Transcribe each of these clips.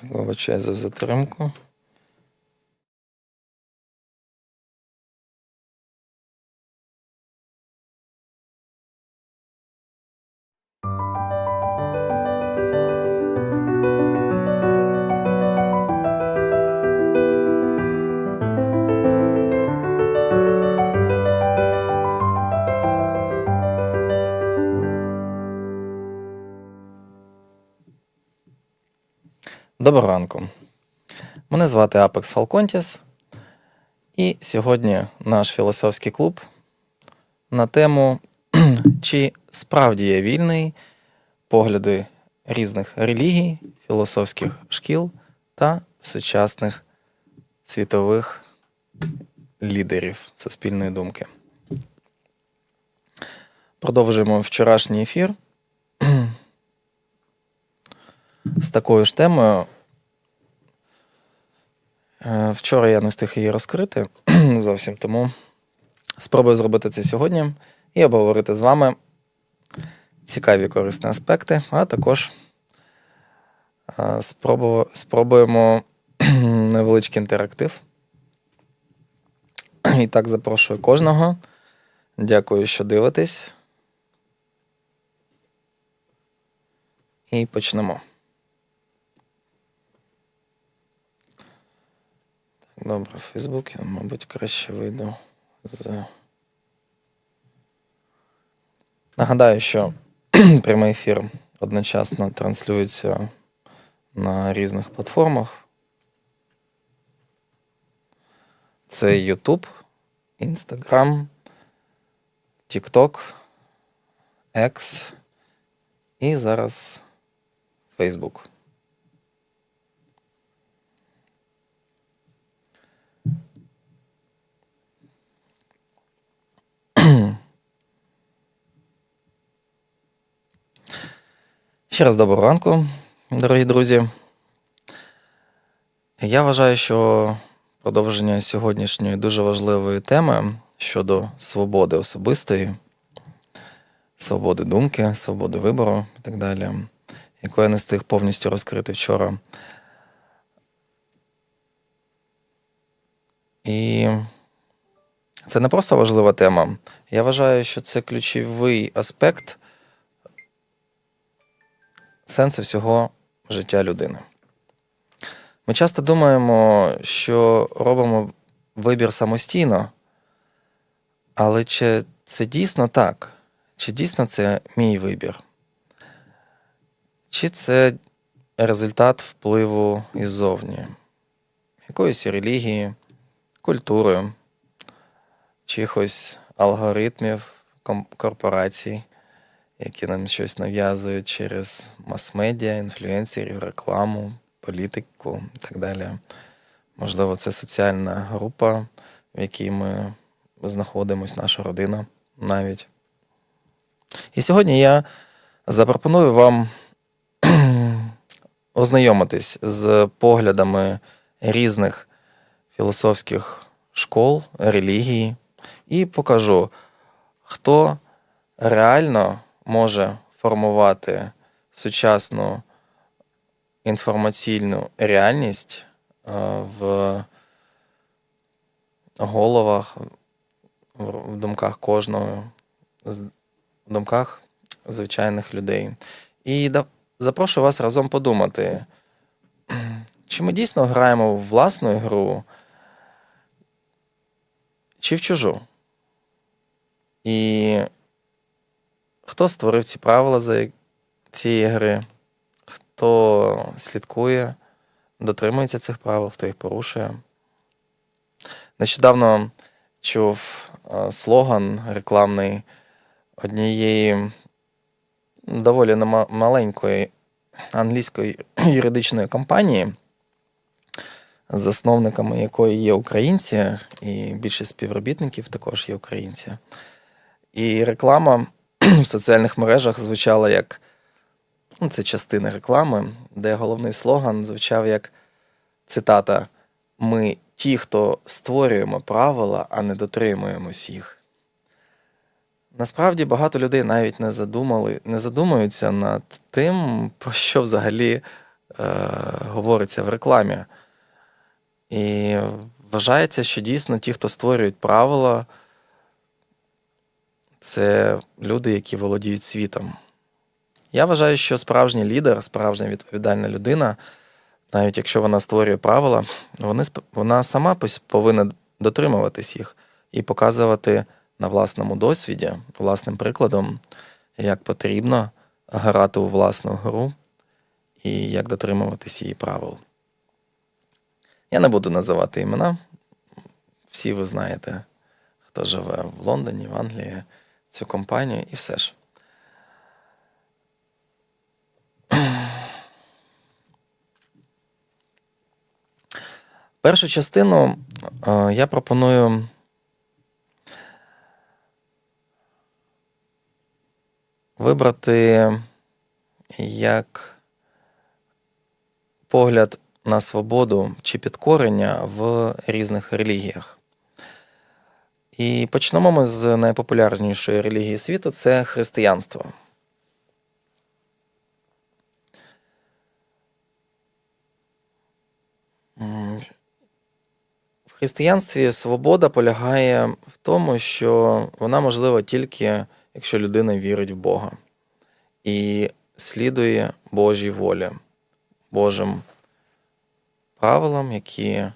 Так, вибачаю за затримку. Доброго ранку. Мене звати Апекс Фалконтіс, і сьогодні наш філософський клуб на тему, чи справді є вільний погляди різних релігій, філософських шкіл та сучасних світових лідерів суспільної думки. Продовжуємо вчорашній ефір з такою ж темою. Е, Вчора я не встиг її розкрити зовсім, тому спробую зробити це сьогодні і обговорити з вами цікаві корисні аспекти, а також е, спробуємо невеличкий інтерактив. І так запрошую кожного. Дякую, що дивитесь. І почнемо. Добре, в Фейсбук я, мабуть, краще вийду з. Нагадаю, що прямий ефір одночасно транслюється на різних платформах. Це YouTube, Instagram, TikTok, X і зараз Facebook. Ще раз доброго ранку, дорогі друзі. Я вважаю, що продовження сьогоднішньої дуже важливої теми щодо свободи особистої, свободи думки, свободи вибору і так далі, яку я не встиг повністю розкрити вчора. І це не просто важлива тема. Я вважаю, що це ключовий аспект сенсу всього життя людини. Ми часто думаємо, що робимо вибір самостійно, але чи це дійсно так? Чи дійсно це мій вибір? Чи це результат впливу іззовні, якоїсь релігії, культури, чихось алгоритмів корпорацій, які нам щось нав'язують через мас-медіа, інфлюенсерів, рекламу, політику і так далі. Можливо, це соціальна група, в якій ми знаходимось, наша родина навіть. І сьогодні я запропоную вам ознайомитись з поглядами різних філософських школ, релігій, і покажу, хто реально може формувати сучасну інформаційну реальність е, в головах, в думках кожного, в думках звичайних людей. І запрошую вас разом подумати, чи ми дійсно граємо в власну гру, чи в чужу? І хто створив ці правила за цієї гри, хто слідкує, дотримується цих правил, хто їх порушує. Нещодавно чув е, слоган рекламний однієї доволі маленької англійської юридичної компанії, засновниками якої є українці, і більшість співробітників також є українці. І реклама в соціальних мережах звучала як ну, це частина реклами, де головний слоган звучав як цитата: Ми ті, хто створюємо правила, а не дотримуємось їх. Насправді багато людей навіть не задумали, не задумуються над тим, про що взагалі говориться в рекламі. І вважається, що дійсно ті, хто створюють правила, це люди, які володіють світом. Я вважаю, що справжній лідер, справжня відповідальна людина, навіть якщо вона створює правила, вони, вона сама повинна дотримуватись їх і показувати на власному досвіді, власним прикладом, як потрібно грати у власну гру і як дотримуватись її правил. Я не буду називати імена. Всі ви знаєте, хто живе в Лондоні, в Англії, цю компанію, і все ж. Першу частину е, я пропоную вибрати як погляд на свободу чи підкорення в різних релігіях. І почнемо ми з найпопулярнішої релігії світу це християнство. В християнстві свобода полягає в тому, що вона можлива тільки, якщо людина вірить в Бога і слідує Божій волі, Божим правилам, які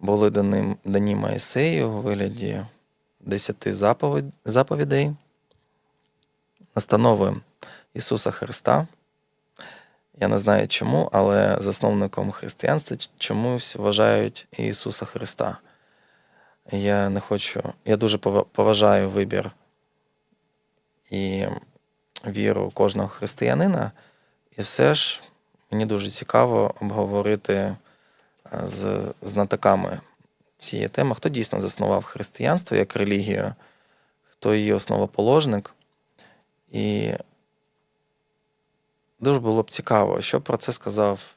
були дані, дані Моїсею у вигляді десяти заповідей, настанови Ісуса Христа. Я не знаю чому, але засновником християнства чомусь вважають Ісуса Христа. Я не хочу, я дуже поважаю вибір і віру кожного християнина, і все ж мені дуже цікаво обговорити з знатоками цієї теми, хто дійсно заснував християнство як релігію, хто її основоположник. І дуже було б цікаво, що про це сказав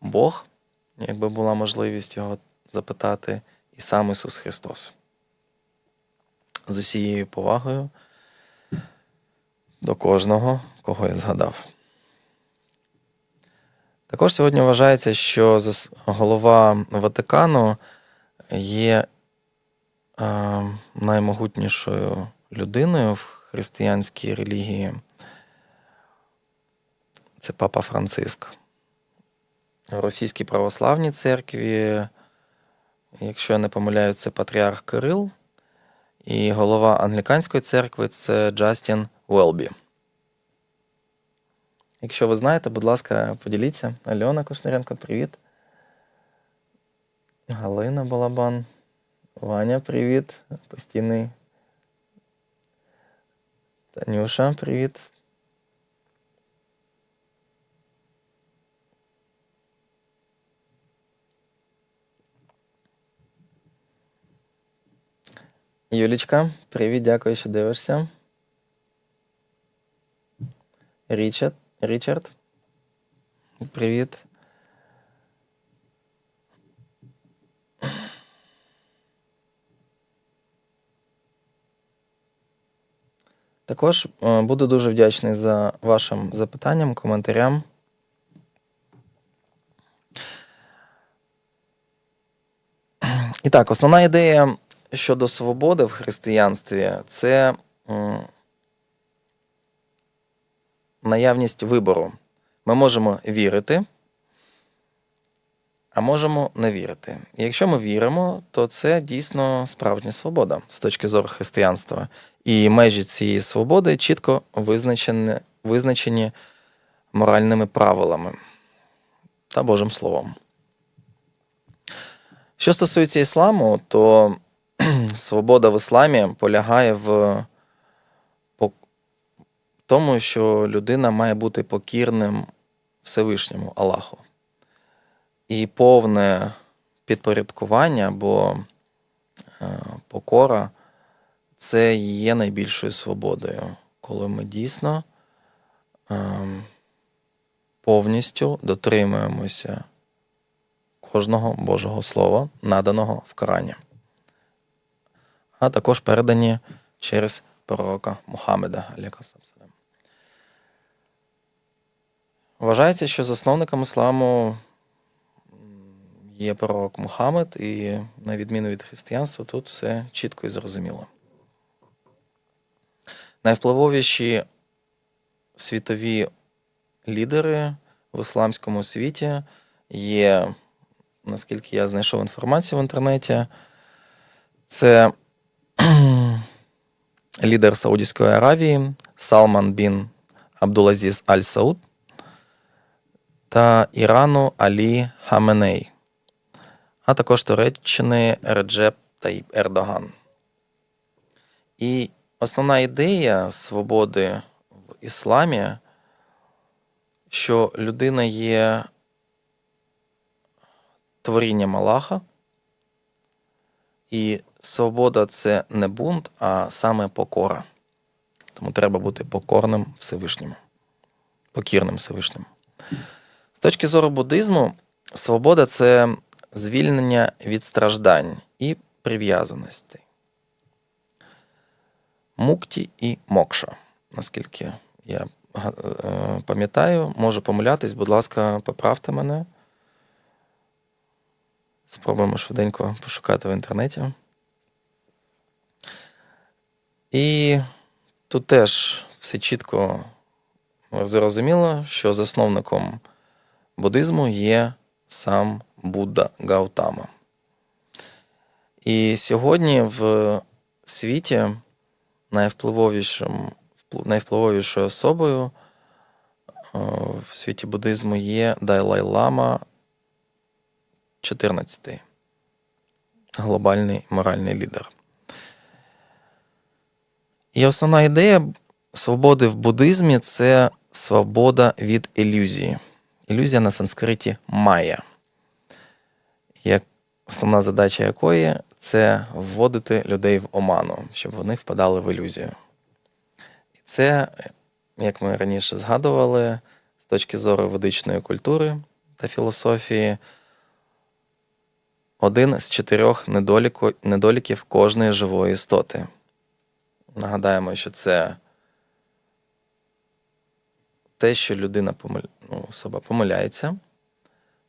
Бог, якби була можливість його запитати, і сам Ісус Христос. З усією повагою до кожного, кого я згадав. Також сьогодні вважається, що голова Ватикану є е, наймогутнішою людиною в християнській релігії. Це Папа Франциск. В Російській православній церкві, якщо я не помиляюсь, це патріарх Кирил. І голова англіканської церкви це Джастін Уелбі. Якщо ви знаєте, будь ласка, поділіться. Альона Кушниренко, привіт. Галина Балабан. Ваня, привіт. Постійний. Танюша, привіт. Юлічка, привіт, дякую, що дивишся. Річард, Річард. Привіт. Також е, буду дуже вдячний за вашим запитанням, коментарям. І так, основна ідея щодо свободи в християнстві це наявність вибору. Ми можемо вірити, а можемо не вірити. І якщо ми віримо, то це дійсно справжня свобода з точки зору християнства. І межі цієї свободи чітко визначені, визначені моральними правилами та Божим Словом. Що стосується ісламу, то свобода в ісламі полягає в тому, що людина має бути покірним Всевишньому Аллаху. І повне підпорядкування або е, покора це є найбільшою свободою, коли ми дійсно ем, повністю дотримуємося кожного Божого Слова, наданого в Корані, а також передані через пророка Мухаммеда. Вважається, що засновником ісламу є пророк Мухаммед, і на відміну від християнства, тут все чітко і зрозуміло. Найвпливовіші світові лідери в ісламському світі є, наскільки я знайшов інформацію в інтернеті, це лідер Саудівської Аравії Салман бін Абдулазіз Аль Сауд та Ірану Алі Хаменей, а також Туреччини Реджеп Таїб Ердоган. І основна ідея свободи в ісламі, що людина є творінням Аллаха, і свобода це не бунт, а саме покора. Тому треба бути покорним Всевишньому, покірним Всевишньому. Точки зору буддизму, свобода це звільнення від страждань і прив'язаностей. Мукті і мокша, наскільки я е, пам'ятаю, можу помилятись, будь ласка, поправте мене. Спробуємо швиденько пошукати в інтернеті. І тут теж все чітко зрозуміло, що засновником буддизму є сам Будда Гаутама. І сьогодні в світі найвпливовішою особою е, в світі буддизму є Дайлай Лама 14 глобальний моральний лідер. І основна ідея свободи в буддизмі це свобода від ілюзії. Ілюзія на санскриті майя. Як основна задача якої це вводити людей в оману, щоб вони впадали в ілюзію. І це, як ми раніше згадували, з точки зору ведичної культури та філософії, один з чотирьох недоліків кожної живої істоти. Нагадаємо, що це те, що людина помиль... особа помиляється,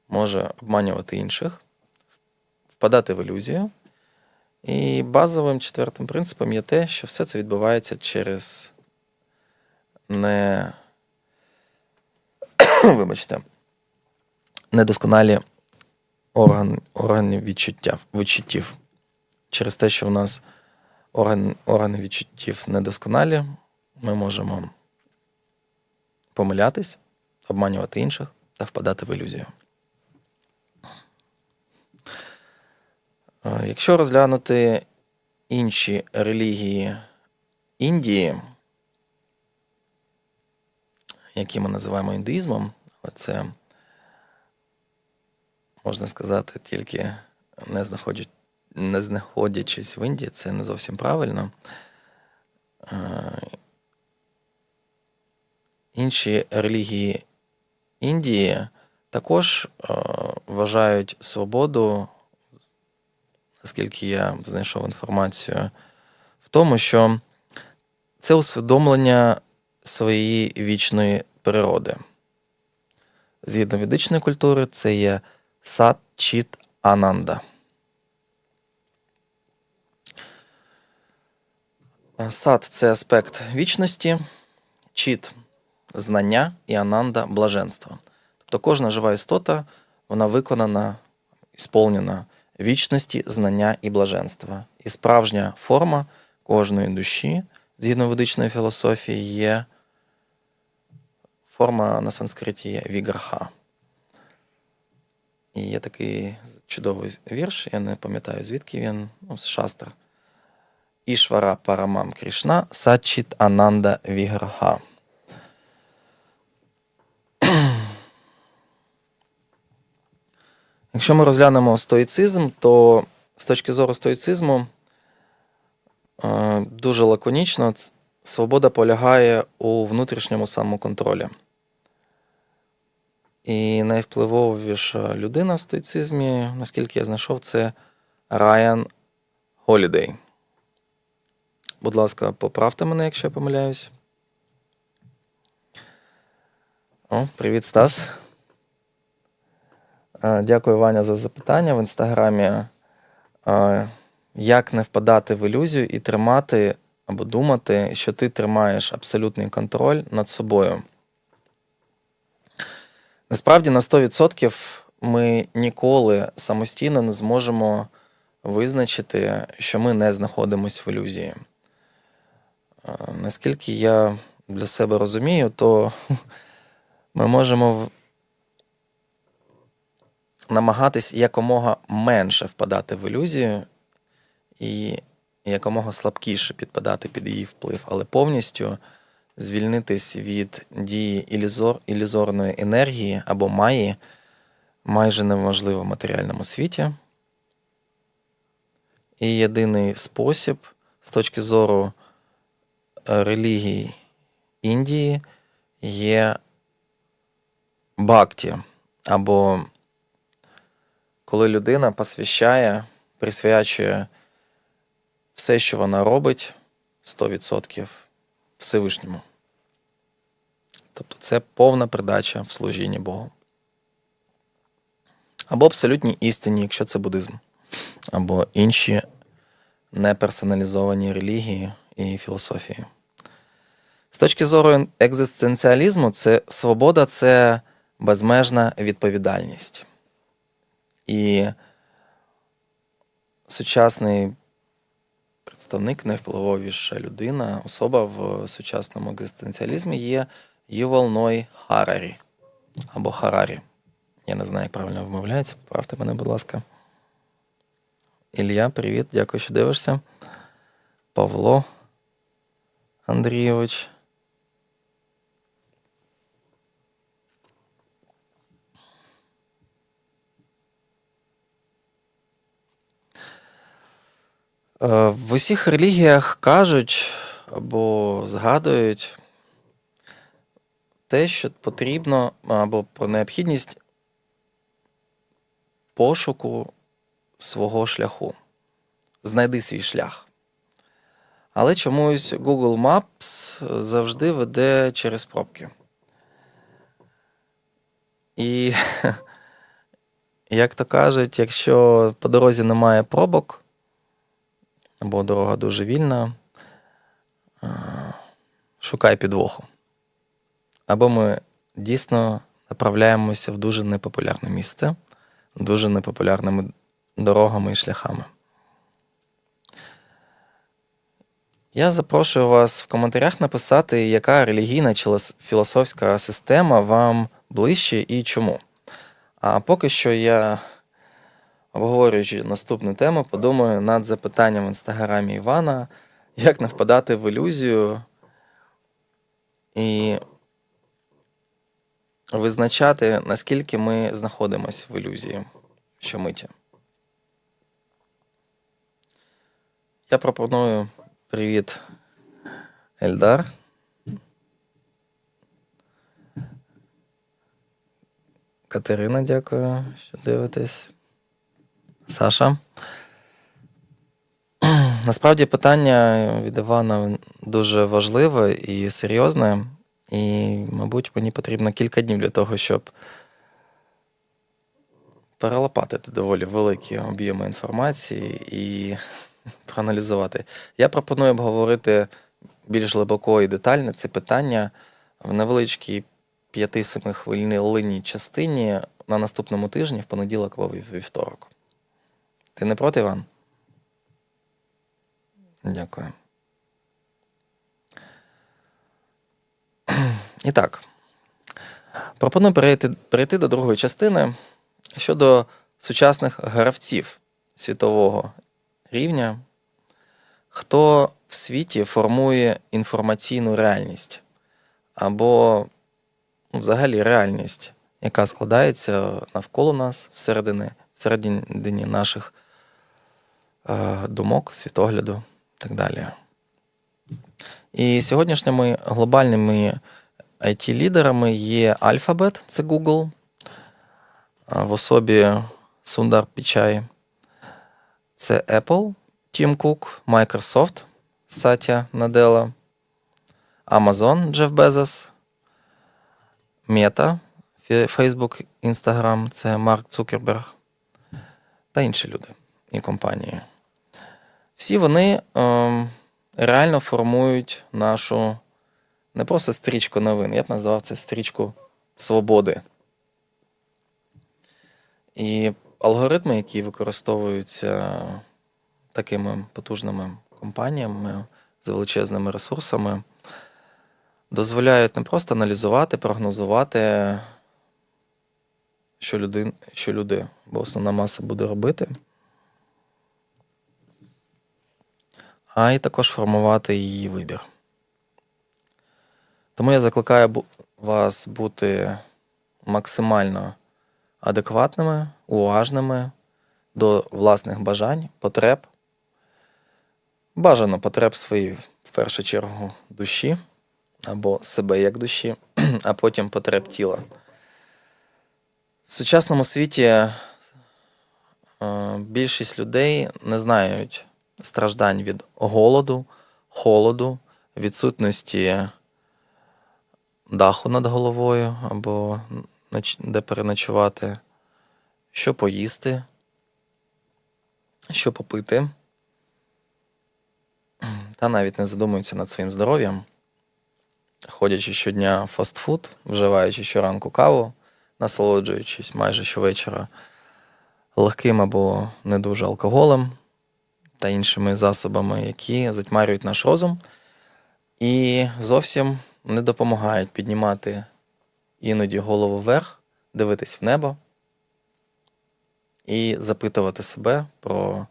може обманювати інших, впадати в ілюзію. І базовим четвертим принципом є те, що все це відбувається через не вибачте, недосконалі орган, органи відчуття, відчуттів. Через те, що в нас орган, органи відчуттів недосконалі, ми можемо помилятись, обманювати інших та впадати в ілюзію. Е, Якщо розглянути інші релігії Індії, які ми називаємо індуїзмом, це, можна сказати, тільки не, знаходять, не знаходячись в Індії, це не зовсім правильно. Е, Інші релігії Індії також е, вважають свободу, наскільки я знайшов інформацію, в тому, що це усвідомлення своєї вічної природи. Згідно ведичної культури, це є сат чіт ананда. Сат це аспект вічності, чіт знання і ананда блаженство. Тобто кожна жива істота, вона виконана, ісполнена вічності, знання і блаженства. І справжня форма кожної душі, згідно ведичної філософії, є форма на санскриті є віграха. І є такий чудовий вірш, я не пам'ятаю, звідки він, ну, з шастр. Ішвара Парамам Кришна Сачіт Ананда Віграха. Якщо ми розглянемо стоїцизм, то з точки зору стоїцизму е, дуже лаконічно свобода полягає у внутрішньому самоконтролі. І найвпливовіша людина в стоїцизмі, наскільки я знайшов, це Райан Голідей. Будь ласка, поправте мене, якщо я помиляюсь. О, привіт, Стас. Е, Дякую, Ваня, за запитання в інстаграмі. Е, Як не впадати в ілюзію і тримати або думати, що ти тримаєш абсолютний контроль над собою? Насправді, на 100% ми ніколи самостійно не зможемо визначити, що ми не знаходимося в ілюзії. Е, Наскільки я для себе розумію, то ми можемо намагатись якомога менше впадати в ілюзію і якомога слабкіше підпадати під її вплив, але повністю звільнитись від дії ілюзор, ілюзорної енергії або маї майже неможливо в матеріальному світі. І єдиний спосіб з точки зору е, релігій Індії є бхакті, або коли людина посвящає, присвячує все, що вона робить, 100% Всевишньому. Тобто це повна передача в служінні Богу. Або абсолютній істині, якщо це буддизм, або інші неперсоналізовані релігії і філософії. З точки зору екзистенціалізму, це свобода це безмежна відповідальність. І сучасний представник, найвпливовіша людина, особа в сучасному екзистенціалізмі є Ювал Ной Харарі або Харарі. Я не знаю, як правильно вимовляється. Поправте мене, будь ласка. Ілля, привіт, дякую, що дивишся. Павло Андрійович. Е, В усіх релігіях кажуть або згадують те, що потрібно, або про необхідність пошуку свого шляху. Знайди свій шлях. Але чомусь Google Maps завжди веде через пробки. І, як то кажуть, якщо по дорозі немає пробок, або дорога дуже вільна, е, шукай підвоху. Або ми дійсно направляємося в дуже непопулярне місце, дуже непопулярними дорогами і шляхами. Я запрошую вас в коментарях написати, яка релігійна чи філософська система вам ближче і чому. А поки що я, обговорюючи наступну тему, подумаю над запитанням в інстаграмі Івана, як не впадати в ілюзію і визначати, наскільки ми знаходимося в ілюзії щомиті. Я пропоную привіт, Ельдар. Катерина, дякую, що дивитесь. Саша. Насправді питання від Івана дуже важливе і серйозне, і, мабуть, мені потрібно кілька днів для того, щоб перелопатити доволі великі об'єми інформації і проаналізувати. Я пропоную обговорити більш глибоко і детально це питання в невеличкій 5-7 хвилинній частині на наступному тижні, в понеділок або вівторок. Ти не проти, Іван? Дякую. І так. Пропоную перейти, перейти до другої частини щодо сучасних гравців світового рівня, хто в світі формує інформаційну реальність або ну, взагалі реальність, яка складається навколо нас всередині, всередині наших думок, світогляду і так далі. І сьогоднішніми глобальними IT-лідерами є Alphabet, це Google, в особі Сундар Пічай, це Apple, Тім Кук, Microsoft, Сатя Наделла, Amazon, Джеф Безос, Мета, Facebook, Instagram це Марк Цукерберг та інші люди і компанії. Всі вони ем, реально формують нашу не просто стрічку новин, я б назвав це стрічку свободи. І алгоритми, які використовуються такими потужними компаніями з величезними ресурсами, дозволяють не просто аналізувати, прогнозувати, що люди, що люди, бо основна маса буде робити, а й також формувати її вибір. Тому я закликаю вас бути максимально адекватними, уважними до власних бажань, потреб. Бажано потреб своїх, в першу чергу, душі або себе як душі, а потім потреб тіла. В сучасному світі е, більшість людей не знають страждань від голоду, холоду, відсутності даху над головою або де переночувати, що поїсти, що попити, та навіть не задумуються над своїм здоров'ям, ходячи щодня фастфуд, вживаючи щоранку каву, насолоджуючись майже щовечора легким або не дуже алкоголем та іншими засобами, які затьмарюють наш розум і зовсім не допомагають піднімати іноді голову вверх, дивитись в небо і запитувати себе про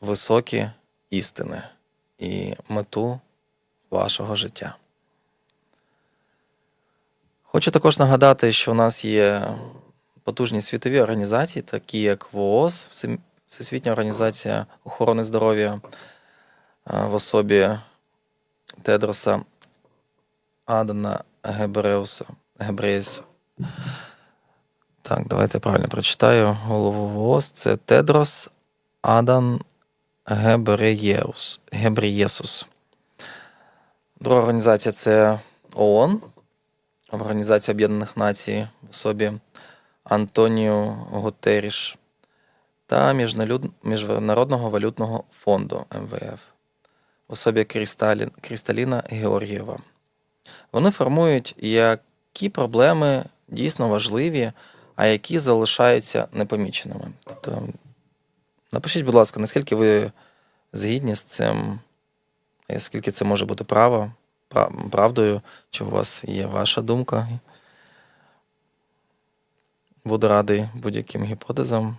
високі істини і мету вашого життя. Хочу також нагадати, що у нас є потужні світові організації, такі як ВООЗ, Всесвітня організація охорони здоров'я в особі Тедроса Адана Гебреуса. Гебреєса. Так, давайте я правильно прочитаю. Голову ВООЗ це Тедрос Адан Гебреєус. Гебреєсус. Друга організація це ООН, Організація Об'єднаних Націй в особі Антоніо Гутеріш та Міжнародного валютного фонду МВФ в особі Крісталі... Крісталіна Георгієва. Вони формують, які проблеми дійсно важливі, а які залишаються непоміченими. Тобто, напишіть, будь ласка, наскільки ви згідні з цим, скільки це може бути право, правдою, чи у вас є ваша думка. Буду радий будь-яким гіпотезам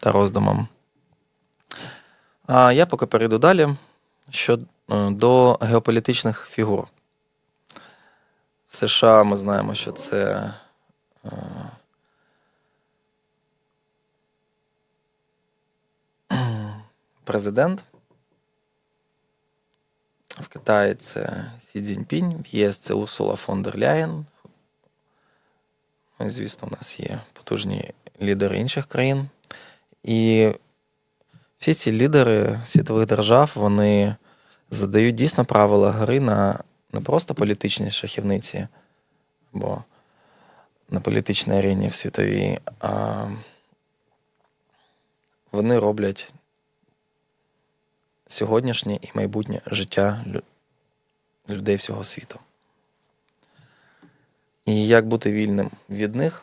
та роздумам. А я поки перейду далі що, е, геополітичних фігур. В США ми знаємо, що це е, президент. В Китаї це Сі Цзіньпінь, в ЄС це Урсула фон дер Ляєн. Ну, звісно, у нас є потужні лідери інших країн. І всі ці лідери світових держав вони задають дійсно правила гри на не просто політичній шахівниці або на політичній арені в світовій, а вони роблять сьогоднішнє і майбутнє життя людей всього світу. І як бути вільним від них,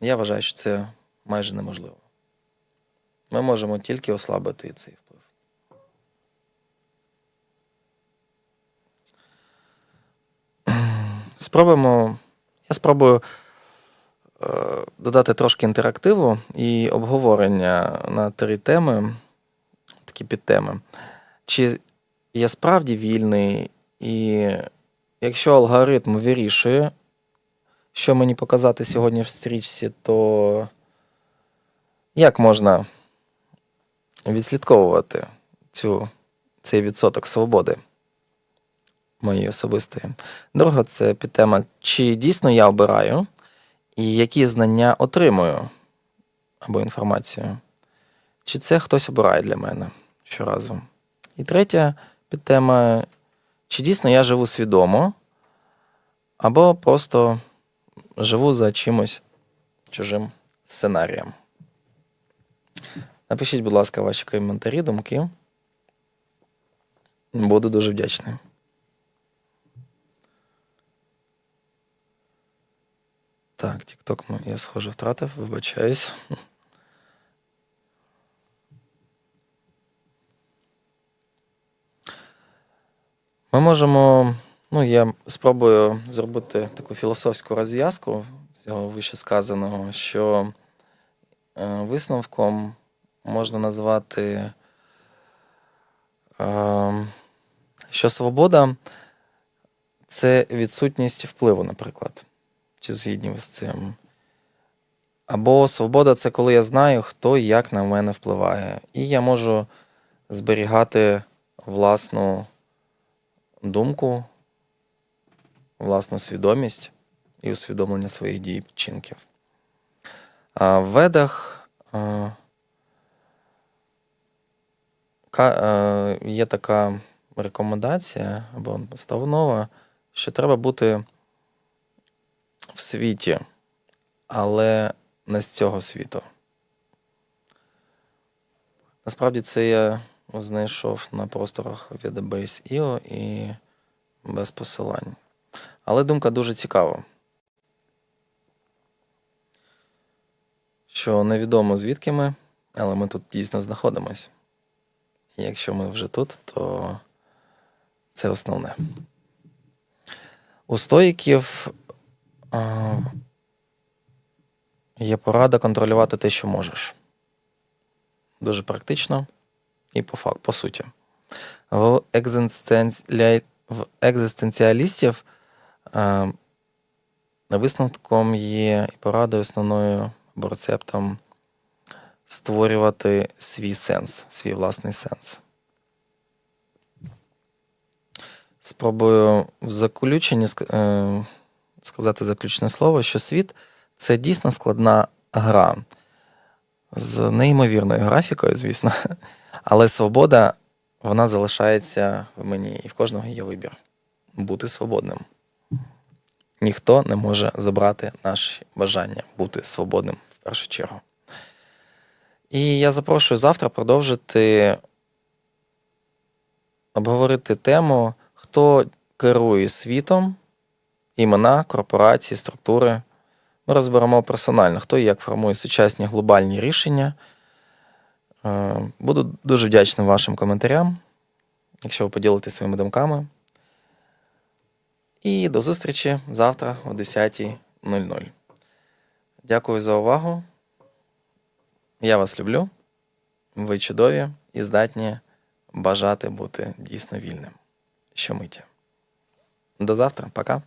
я вважаю, що це майже неможливо. Ми можемо тільки ослабити цей вплив. Спробуємо. Я спробую е, додати трошки інтерактиву і обговорення на три теми, такі підтеми. Чи я справді вільний, і якщо алгоритм вирішує, що мені показати сьогодні в стрічці, то як можна відслідковувати цю, цей відсоток свободи моєї особистої? Друга це підтема, чи дійсно я обираю, і які знання отримую або інформацію. Чи це хтось обирає для мене щоразу? І третя підтема, чи дійсно я живу свідомо, або просто живу за чимось чужим сценарієм. Напишіть, будь ласка, ваші коментарі, думки. Буду дуже вдячний. Так, м- я, схоже, втратив, вибачаюсь. Ми можемо, ну, я спробую зробити таку філософську розв'язку з цього вище сказаного, що е, висновком можна назвати, е, що свобода це відсутність впливу, наприклад. Чи згідні ви з цим? Або свобода це коли я знаю, хто і як на мене впливає. І я можу зберігати власну думку, власну свідомість і усвідомлення своїх дій і вчинків. В ведах е, є така рекомендація або настанова, що треба бути в світі, але не з цього світу. Насправді це я знайшов на просторах від Base.io і без посилань. Але думка дуже цікава. Що невідомо звідки ми, але ми тут дійсно знаходимось. Якщо ми вже тут, то це основне. У стоїків є порада контролювати те, що можеш. Дуже практично і по факту, по суті. В, екзистенціалі... в екзистенціалістів а, висновком є порадою основною або рецептом створювати свій сенс, свій власний сенс. Спробую в заключенні е, сказати заключне слово, що світ це дійсно складна гра з неймовірною графікою, звісно. Але свобода, вона залишається в мені, і в кожного є вибір бути свободним. Ніхто не може забрати наші бажання бути свободним в першу чергу. І я запрошую завтра продовжити обговорити тему, хто керує світом, імена, корпорації, структури. Ми розберемо персонально, хто і як формує сучасні глобальні рішення. Е, Буду дуже вдячним вашим коментарям, якщо ви поділитесь своїми думками. І до зустрічі завтра о 10.00. Дякую за увагу. Я вас люблю. Ви чудові і здатні бажати бути дійсно вільним. Щомиті. До завтра. Пока.